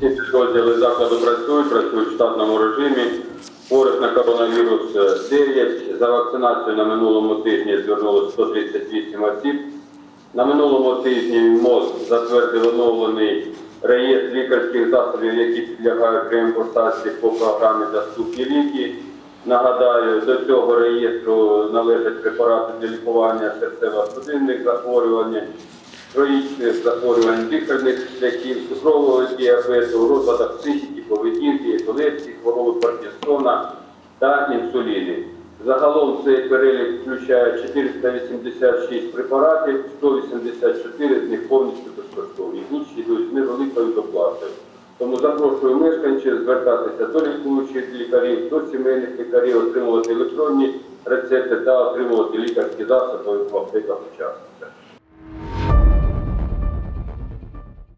Всі підрозділи закладу працюють, працюють в штатному режимі. Хворих на коронавірус е, 9. За вакцинацією на минулому тижні звернулося 138 осіб. На минулому тижні МОЗ затвердив оновлений реєстр лікарських засобів, які підлягають реімпортації по програмі Доступні ліки. Нагадаю, до цього реєстру належать препарати для лікування серцево-судинних захворювань, хронічних захворювань дихальних шляхів, цукрового діабету, розвиток психіки, поведінки, епілепсії, хвороби Паркінсона та інсуліни. Загалом цей перелік включає 486 препаратів, 184 з них повністю безкоштовні, інші йдуть з невеликою доплатою. Тому запрошую мешканців звертатися до лікуючих лікарів, до сімейних лікарів, отримувати електронні рецепти та отримувати лікарські засоби в аптеках учасників.